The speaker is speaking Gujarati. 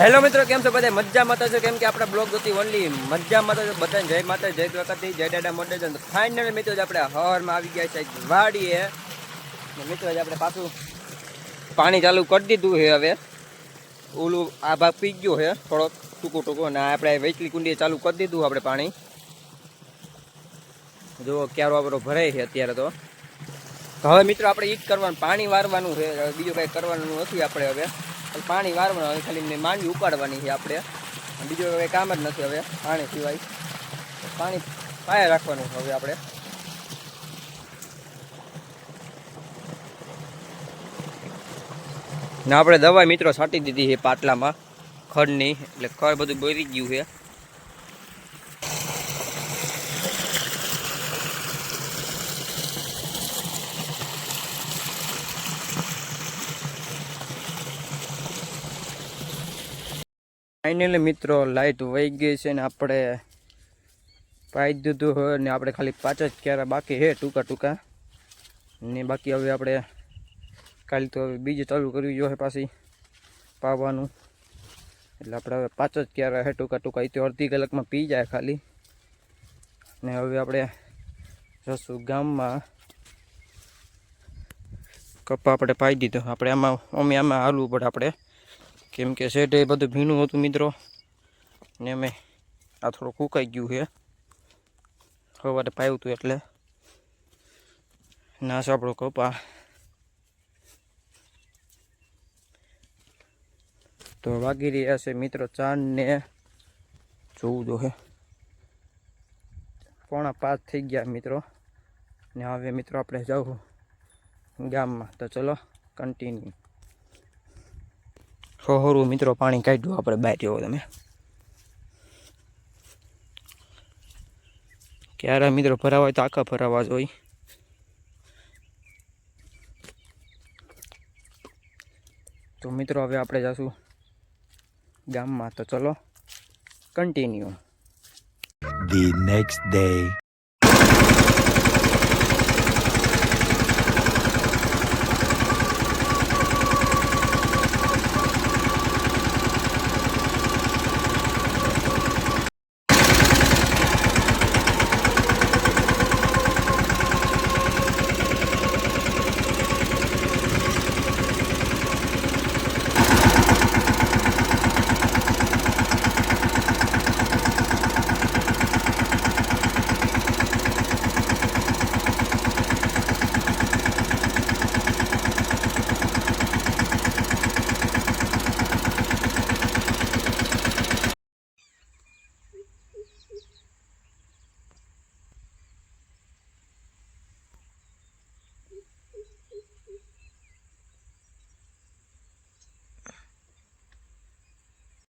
હેલો મિત્રો, કેમ છો બધા મજા માતા છો? કેમ કે આપણા બ્લોગ હતી ઓનલી મજા માતા છો? બધાને જય માતા, જય દ્વારકાથી જય દાદા મોડે છે ફાઇનલ મિત્રો જ આપણે હવારમાં આવી ગયા છે વાડીએ. મિત્રો જ આપણે પાછું પાણી ચાલુ કરી દીધું છે હવે. ઓલું આ ભાગ પી ગયો છે, થોડોક ટૂંકો ટૂંકો. અને આપણે વેચલી કુંડીએ ચાલુ કરી દીધું આપણે પાણી. જુઓ ક્યારો આપણો ભરાય છે અત્યારે તો. હવે મિત્રો, આપણે ઈજ કરવાનું, પાણી વારવાનું છે. બીજું કંઈ કરવાનું નથી આપણે હવે. પાણી વારવાનું હવે ખાલી માંડવી ઉપાડવાની છે આપણે. બીજું કંઈ કામ જ નથી હવે પાણી સિવાય. પાણી પાયા રાખવાનું હવે આપણે. ને આપણે દવા મિત્રો છાંટી દીધી છે પાટલામાં. ખડની, એટલે ખડ બધું બરી ગયું છે. ફાઇનલી મિત્રો લાઇટ વહી ગઈ છે ને આપણે પાઈ દીધું હોય ને આપણે ખાલી પાંચ જ ક્યારે બાકી હે ટૂંકા ટૂંકા. ને બાકી હવે આપણે કાલે તો હવે બીજું ચાલુ કરવી જોઈએ પાછી પાવાનું. એટલે આપણે હવે પાંચ જ ક્યારા હે ટૂંકા ટૂંકા. એ તો અડધી કલાકમાં પી જાય ખાલી. ને હવે આપણે જશું ગામમાં. કપા આપણે પાઈ દીધો. આપણે આમાં, અમે આમાં હાલવું પડે આપણે. કેમ કે શેઠે બધું ભીનું હતું મિત્રો. ને અમે આ થોડું ફૂંકાઈ ગયું છે. સવારે પાયું હતું એટલે. નાશ આપણો કપા. તો વાગી રહ્યા છે મિત્રો ચાંદને જોવું જો હે. પોણા પાંચ થઈ ગયા મિત્રો. ને હવે મિત્રો આપણે જવું ગામમાં. તો ચલો કન્ટિન્યુ સોહરું મિત્રો પાણી કાઢ્યું આપણે બહાર, જેવો તમે. ક્યારે મિત્રો ભરાવા હોય તો આખા ભરાવા હોય. તો મિત્રો હવે આપણે જશું ગામમાં. તો ચલો કન્ટિન્યુ the next day.